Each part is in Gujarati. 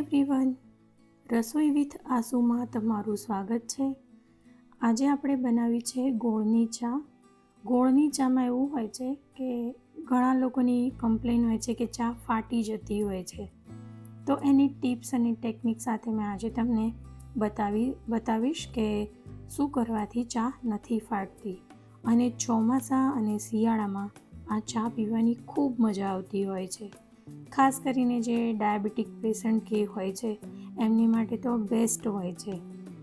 એવરીવન રસોઈ વિથ આસુમાં તમારું સ્વાગત છે. આજે આપણે બનાવી છે ગોળની ચા. ગોળની ચામાં એવું હોય છે કે ઘણા લોકોની કમ્પ્લેન હોય છે કે ચા ફાટી જતી હોય છે. તો એની ટિપ્સ અને ટેકનિક સાથે મેં આજે તમને બતાવી, બતાવીશ કે શું કરવાથી ચા નથી ફાટતી. અને ચોમાસા અને શિયાળામાં આ ચા પીવાની ખૂબ મજા આવતી હોય છે. ખાસ કરીને જે ડાયાબિટીક પેશન્ટ કે હોય છે, એમની માટે તો બેસ્ટ હોય છે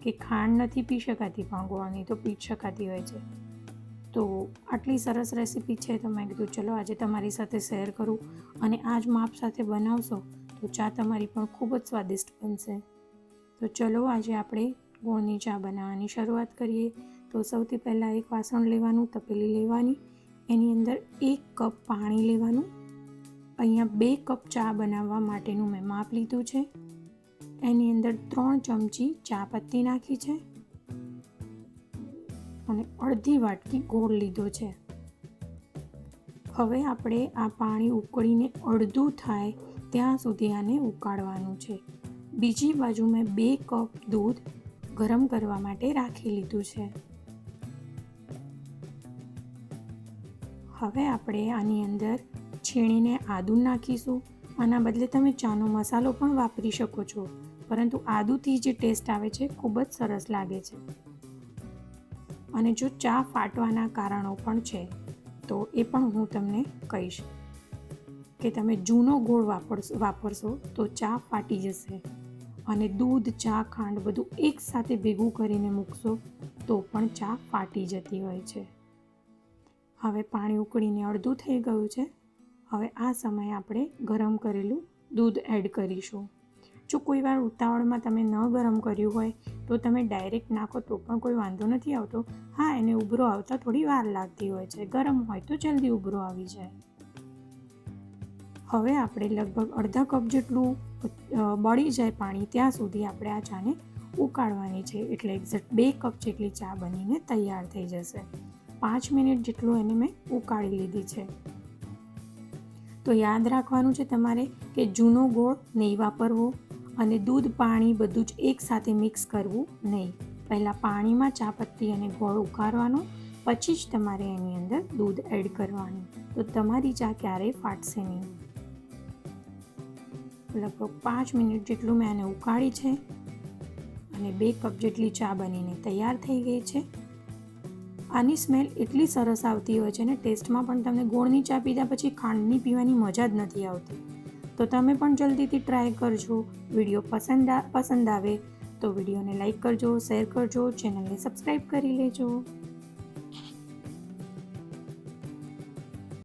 કે ખાંડ નથી પી શકાતી પણ ગોળની તો પી શકાતી હોય છે. તો આટલી સરસ રેસીપી છે તો મેં કીધું ચલો આજે તમારી સાથે શેર કરું અને આ જ માપ સાથે બનાવશો તો ચા તમારી પણ ખૂબ જ સ્વાદિષ્ટ બનશે. તો ચલો આજે આપણે ગોળની ચા બનાવવાની શરૂઆત કરીએ. તો સૌથી પહેલાં એક વાસણ લેવાનું, તપેલી લેવાની, એની અંદર એક કપ પાણી લેવાનું અહીંયા બે કપ ચા બનાવવા માટેનું મેં માપ લીધું છે. એની અંદર ત્રણ ચમચી ચા પત્તી નાખી છે અને અડધી વાટકી ગોળ લીધો છે. હવે આપણે આ પાણી ઉકળીને અડધું થાય ત્યાં સુધી આને ઉકાળવાનું છે. બીજી બાજુ મેં બે કપ દૂધ ગરમ કરવા માટે રાખી લીધું છે. હવે આપણે આની અંદર છીણીને આદું નાખીશું. આના બદલે તમે ચાનો મસાલો પણ વાપરી શકો છો. પરંતુ આદુથી જે ટેસ્ટ આવે છે, ખૂબ જ સરસ લાગે છે. અને જો ચા ફાટવાના કારણો પણ છે, તો એ પણ હું તમને કહીશ કે તમે જૂનો ગોળ વાપરશો વાપરશો તો ચા ફાટી જશે. અને દૂધ, ચા, ખાંડ બધું એકસાથે ભેગું કરીને મૂકશો તો પણ ચા ફાટી જતી હોય છે. હવે પાણી ઉકળીને અડધું થઈ ગયું છે. હવે આ સમયે આપણે ગરમ કરેલું દૂધ એડ કરીશું. જો કોઈ વાર ઉતાવળમાં તમે ન ગરમ કર્યું હોય, તો તમે ડાયરેક્ટ નાખો તો પણ કોઈ વાંધો નથી આવતો. હા, એને ઉભરો આવતા થોડી વાર લાગતી હોય છે. ગરમ હોય તો જલ્દી ઉભરો આવી જાય. હવે આપણે લગભગ અડધા કપ જેટલું બળી જાય પાણી ત્યાં સુધી આપણે આ ચાને ઉકાળવાની છે. એટલે એક્ઝેક્ટ બે કપ જેટલી ચા બનીને તૈયાર થઈ જશે. પાંચ મિનિટ જેટલું એને મેં ઉકાળી લીધી છે. તો યાદ રાખવાનું છે તમારે કે જૂનો ગોળ નહીં વાપરવો અને દૂધ, પાણી બધું જ એકસાથે મિક્સ કરવું નહીં. પહેલાં પાણીમાં ચા પત્તી અને ગોળ ઉકાળવાનો, પછી જ તમારે એની અંદર દૂધ એડ કરવાનું. તો તમારી ચા ક્યારેય ફાટશે નહીં. લગભગ પાંચ મિનિટ જેટલું મેં આને ઉકાળી છે અને બે કપ જેટલી ચા બનીને તૈયાર થઈ ગઈ છે. આની સ્મેલ એટલી સરસ આવતી હોય છે ને, ટેસ્ટમાં પણ તમને ગોળની ચા પીધા પછી ખાંડની પીવાની મજા જ નથી આવતી. તો તમે પણ જલ્દીથી ટ્રાય કરજો. વીડિયો પસંદ પસંદ આવે તો વિડીયોને લાઇક કરજો, શેર કરજો, ચેનલને સબસ્ક્રાઈબ કરી લેજો.